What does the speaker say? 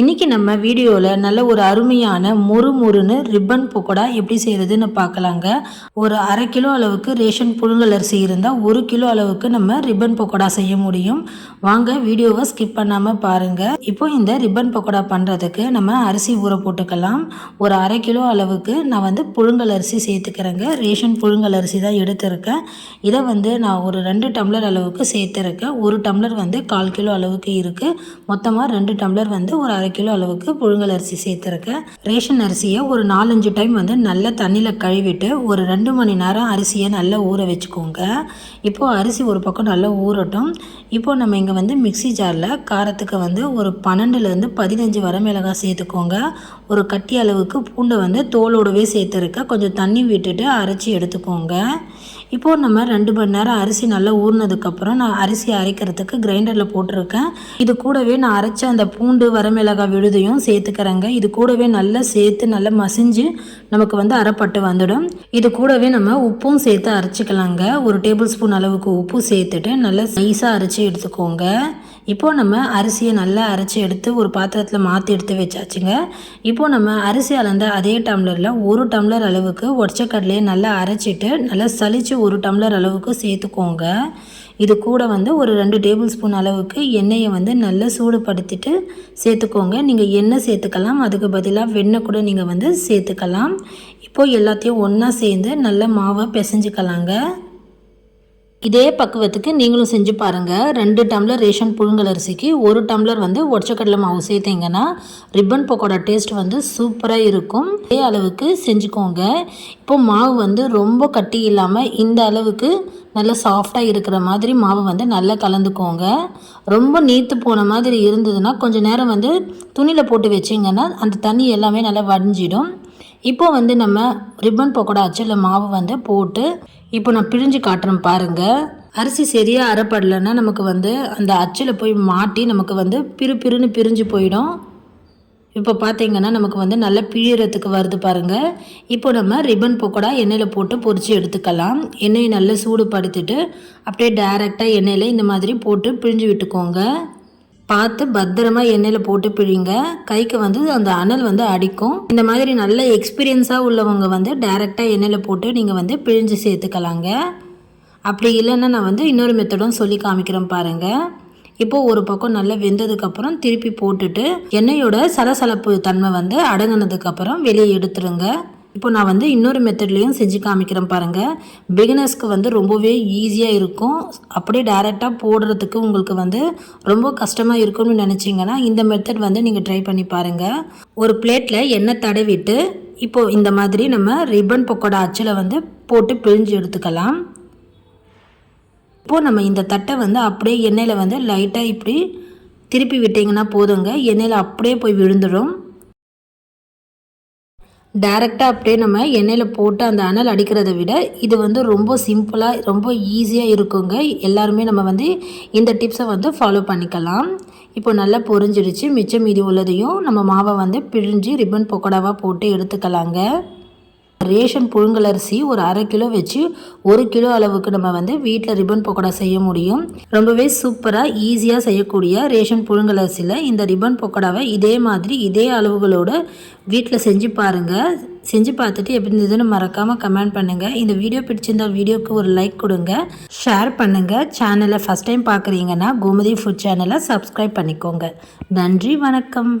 இன்றைக்கி நம்ம வீடியோவில் நல்ல ஒரு அருமையான மொறு மொறுன்னு ரிப்பன் பக்கோடா எப்படி செய்கிறதுன்னு பார்க்கலாங்க. ஒரு அரை கிலோ அளவுக்கு ரேஷன் புழுங்கல் அரிசி இருந்தால் ஒரு கிலோ அளவுக்கு நம்ம ரிப்பன் பக்கோடா செய்ய முடியும். வாங்க வீடியோவை ஸ்கிப் பண்ணாமல் பாருங்கள் இப்போ இந்த ரிப்பன் பக்கோடா பண்ணுறதுக்கு நம்ம அரிசி ஊற போட்டுக்கலாம். ஒரு அரை கிலோ அளவுக்கு நான் வந்து புழுங்கல் அரிசி சேர்த்துக்கிறேங்க. ரேஷன் புழுங்கல் அரிசி தான் எடுத்திருக்கேன். இதை வந்து நான் ஒரு ரெண்டு டம்ளர் அளவுக்கு சேர்த்துருக்கேன். ஒரு டம்ளர் வந்து கால் கிலோ அளவுக்கு இருக்குது மொத்தமாக ரெண்டு டம்ளர் வந்து ஒரு அரை கிலோ அளவுக்கு புழுங்கல் அரிசி சேர்த்துருக்கேன். ரேஷன் அரிசியை ஒரு நாலஞ்சு டைம் வந்து நல்லா தண்ணியில் கழுவிட்டு ஒரு ரெண்டு மணி நேரம் அரிசியை நல்லா ஊற வச்சுக்கோங்க. இப்போது அரிசி ஒரு பக்கம் நல்லா ஊறட்டும். இப்போது நம்ம இங்கே வந்து மிக்ஸி ஜாரில் காரத்துக்கு வந்து ஒரு பன்னெண்டுலேருந்து பதினஞ்சு வரமிளகாய் சேர்த்துக்கோங்க. ஒரு கட்டி அளவுக்கு பூண்டை வந்து தோலோடவே சேர்த்துருக்க கொஞ்சம் தண்ணி விட்டுட்டு அரைச்சி எடுத்துக்கோங்க. இப்போது நம்ம ரெண்டு மணி நேரம் அரிசி நல்லா ஊறினதுக்கப்புறம் நான் அரிசி அரைக்கிறதுக்கு கிரைண்டரில் போட்டிருக்கேன். இது கூடவே நான் அரைச்ச அந்த பூண்டு வரமிளகாய் விழுதையும் சேர்த்துக்கிறேங்க. இது கூடவே நல்லா சேர்த்து நல்லா மசிஞ்சு நமக்கு வந்து அரைப்பட்டு வந்துடும். இது கூடவே நம்ம உப்பும் சேர்த்து அரைச்சிக்கலாங்க. ஒரு டேபிள் ஸ்பூன் அளவுக்கு உப்பு சேர்த்துட்டு நல்லா நைஸாக அரைச்சி எடுத்துக்கோங்க. இப்போது நம்ம அரிசியை நல்லா அரைச்சி எடுத்து ஒரு பாத்திரத்தில் மாற்றி எடுத்து வச்சாச்சுங்க. இப்போது நம்ம அரிசி அளந்த அதே டம்ளரில் ஒரு டம்ளர் அளவுக்கு ஒடச்சக்கடலையை நல்லா அரைச்சிட்டு நல்லா சலித்து ஒரு டம்ளர் அளவுக்கு சேர்த்துக்கோங்க. இது கூட வந்து ஒரு ரெண்டு டேபிள் ஸ்பூன் அளவுக்கு எண்ணெயை வந்து நல்லா சூடுபடுத்திட்டு சேர்த்துக்கோங்க. நீங்கள் எண்ணெய் சேர்த்துக்கலாம். அதுக்கு பதிலாக வெண்ணெய் கூட நீங்கள் வந்து சேர்த்துக்கலாம். இப்போது எல்லாத்தையும் ஒன்றா சேர்ந்து நல்லா மாவை பிசைஞ்சிக்கலாங்க. இதே பக்குவத்துக்கு நீங்களும் செஞ்சு பாருங்கள் ரெண்டு டம்ளர் ரேஷன் புழுங்கல் அரிசிக்கு ஒரு டம்ளர் வந்து ஒடச்சக்கடலை மாவு சேர்த்திங்கன்னா ரிப்பன் பக்கோடா டேஸ்ட் வந்து சூப்பராக இருக்கும். இதே அளவுக்கு செஞ்சுக்கோங்க. இப்போ மாவு வந்து ரொம்ப கட்டி இல்லாமல் இந்த அளவுக்கு நல்லா சாஃப்டாக இருக்கிற மாதிரி மாவை வந்து நல்லா கலந்துக்கோங்க. ரொம்ப நீத்து போன மாதிரி இருந்ததுன்னா கொஞ்சம் நேரம் வந்து துணியில் போட்டு வச்சிங்கன்னா அந்த தண்ணி எல்லாமே நல்லா வடிஞ்சிடும். இப்போ வந்து நம்ம ரிப்பன் பக்கோடா அச்சில் மாவு வந்து போட்டு இப்போ நான் பிழிஞ்சு காட்டுறேன் பாருங்கள் அரிசி சரியாக அரைப்படலைன்னா நமக்கு வந்து அந்த அச்சில் போய் மாட்டி நமக்கு வந்து பிறு பிறுன்னு பிரிஞ்சு போயிடும். இப்போ பார்த்தீங்கன்னா நமக்கு வந்து நல்லா பிழியறதுக்கு வருது பாருங்கள் இப்போ நம்ம ரிப்பன் பக்கோடா எண்ணெயில் போட்டு பொறிச்சு எடுத்துக்கலாம். எண்ணெயை நல்லா சூடுபடுத்திட்டு அப்படியே டேரெக்டாக எண்ணெயில் இந்த மாதிரி போட்டு பிழிஞ்சு விட்டுக்கோங்க. பார்த்து பத்திரமா எண்ணெயில் போட்டு பிழிங்க. கைக்கு வந்து அந்த அனல் வந்து அடிக்கும். இந்த மாதிரி நல்ல எக்ஸ்பீரியன்ஸாக உள்ளவங்க வந்து டைரெக்டாக எண்ணெயில் போட்டு நீங்கள் வந்து பிழிஞ்சு சேர்த்துக்கலாங்க. அப்படி இல்லைன்னா நான் வந்து இன்னொரு மெத்தடும் சொல்லி காமிக்கிறேன் பாருங்கள் இப்போது ஒரு பக்கம் நல்லா வெந்ததுக்கப்புறம் திருப்பி போட்டுட்டு எண்ணெயோட சலசலப்பு தன்மை வந்து அடங்கினதுக்கப்புறம் வெளியே எடுத்துருங்க. இப்போ நான் வந்து இன்னொரு மெத்தட்லேயும் செஞ்சு காமிக்கிறேன் பாருங்கள் பிகினர்ஸ்க்கு வந்து ரொம்பவே ஈஸியாக இருக்கும். அப்படியே டேரெக்டாக போடுறதுக்கு உங்களுக்கு வந்து ரொம்ப கஷ்டமாக இருக்கும்னு நினச்சிங்கன்னா இந்த மெத்தட் வந்து நீங்கள் ட்ரை பண்ணி பாருங்கள் ஒரு பிளேட்டில் எண்ணெய் தடவிட்டு இப்போது இந்த மாதிரி நம்ம ரிப்பன் பக்கோடா அச்சில் வந்து போட்டு பிழிஞ்சு எடுத்துக்கலாம். இப்போது நம்ம இந்த தட்டை வந்து அப்படியே எண்ணெயில் வந்து லைட்டாக இப்படி திருப்பி விட்டிங்கன்னா போதுங்க. எண்ணெயில் அப்படியே போய் விழுந்துடும். டைரெக்டாக அப்படியே நம்ம எண்ணெயில் போட்டு அந்த அனல் அடிக்கிறத விட இது வந்து ரொம்ப சிம்பிளாக ரொம்ப ஈஸியாக இருக்குங்க. எல்லாருமே நம்ம வந்து இந்த டிப்ஸை வந்து ஃபாலோ பண்ணிக்கலாம். இப்போ நல்லா பொரிஞ்சிடுச்சு. மிச்சம் மீதி உள்ளதையும் நம்ம மாவை வந்து பிழிஞ்சு ரிப்பன் பக்கோடாவாக போட்டு எடுத்துக்கலாங்க. ரேஷன் புழுங்கலரிசி ஒரு அரை கிலோ வச்சு ஒரு கிலோ அளவுக்கு நம்ம வந்து வீட்டில் ரிப்பன் பக்கோடா செய்ய முடியும். ரொம்பவே சூப்பராக ஈஸியாக செய்யக்கூடிய ரேஷன் புழுங்கலரிசியில் இந்த ரிப்பன் பக்கோடாவை இதே மாதிரி இதே அளவுகளோட வீட்டில் செஞ்சு பாருங்கள் செஞ்சு பார்த்துட்டு எப்படி இருந்ததுன்னு மறக்காமல் கமெண்ட் பண்ணுங்கள் இந்த வீடியோ பிடிச்சிருந்தால் வீடியோக்கு ஒரு லைக் கொடுங்க. ஷேர் பண்ணுங்கள் சேனலை ஃபஸ்ட் டைம் பார்க்குறீங்கன்னா கோமதி ஃபுட் சேனலை சப்ஸ்கிரைப் பண்ணிக்கோங்க. நன்றி வணக்கம்.